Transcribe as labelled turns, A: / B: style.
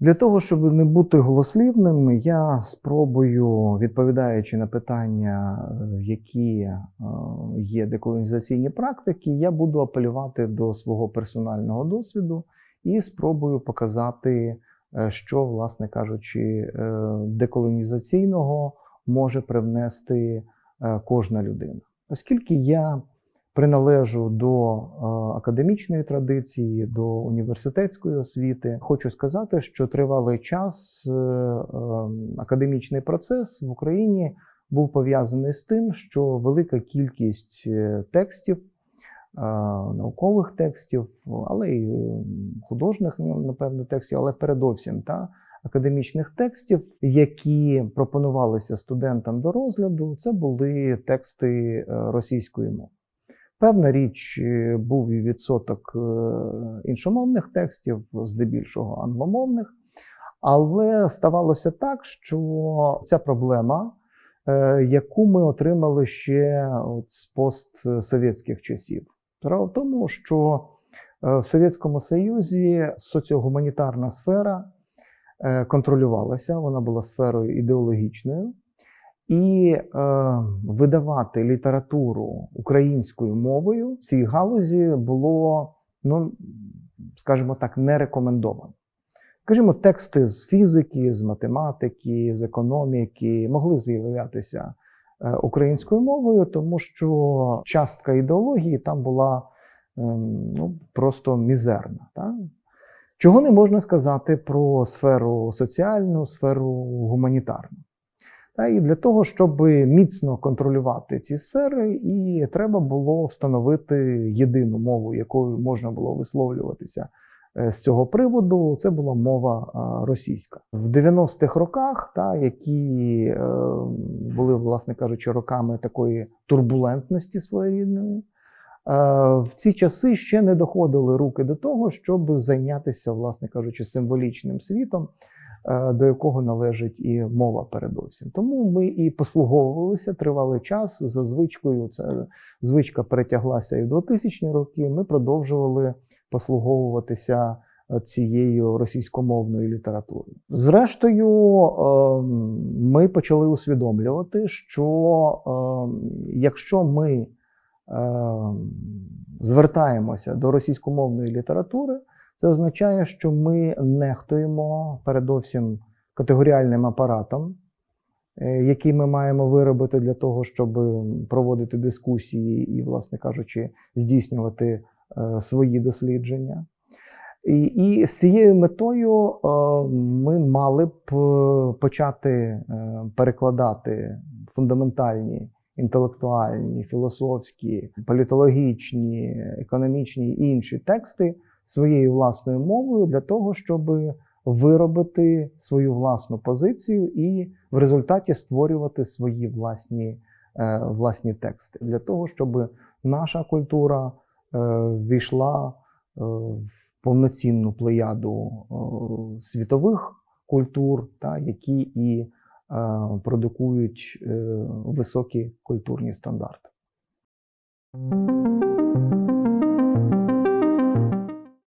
A: Для того, щоб не бути голослівним, я спробую, відповідаючи на питання, е, які е, є деколонізаційні практики, я буду апелювати до свого персонального досвіду і спробую показати, е, що, власне кажучи, деколонізаційного може привнести кожна людина. Оскільки я приналежу до е, академічної традиції, до університетської освіти. Хочу сказати, що тривалий час е, е, академічний процес в Україні був пов'язаний з тим, що велика кількість текстів, наукових текстів, але й художніх, ну, напевно, текстів, але передовсім та, академічних текстів, які пропонувалися студентам до розгляду, це були тексти російської мови. Певна річ, е, був і відсоток е, іншомовних текстів, здебільшого англомовних, але ставалося так, що ця проблема, е, яку ми отримали ще от з постсовєтських часів, справа в тому, що в Совєтському Союзі соціогуманітарна сфера контролювалася, вона була сферою ідеологічною. І е, видавати літературу українською мовою в цій галузі було, ну скажімо так, не рекомендовано. Скажімо, тексти з фізики, з математики, з економіки могли з'являтися е, українською мовою, тому що частка ідеології там була ем, ну, просто мізерна. Так? Чого не можна сказати про сферу соціальну, сферу гуманітарну. І для того, щоб міцно контролювати ці сфери, і треба було встановити єдину мову, якою можна було висловлюватися е, з цього приводу. Це була мова російська в 90-х роках, та які е, були, власне кажучи, роками такої турбулентності своєрідної. е, В ці часи ще не доходили руки до того, щоб зайнятися, власне кажучи, символічним світом, до якого належить і мова передовсім. Тому ми і послуговувалися тривалий час за звичкою. Це звичка перетяглася і в 2000-ні роки. Ми продовжували послуговуватися е, цією російськомовною літературою. Зрештою, е, ми почали усвідомлювати, що е, якщо ми е, звертаємося до російськомовної літератури, це означає, що ми нехтуємо передовсім категоріальним апаратом, е, який ми маємо виробити для того, щоб проводити дискусії і, власне кажучи, здійснювати е, свої дослідження. І, і з цією метою е, ми мали б почати перекладати фундаментальні інтелектуальні, філософські, політологічні, економічні і інші тексти своєю власною мовою для того, щоб виробити свою власну позицію і в результаті створювати свої власні, е, власні тексти, для того, щоб наша культура е, війшла е, в повноцінну плеяду е, світових культур, та, які і е, продукують е, високі культурні стандарти.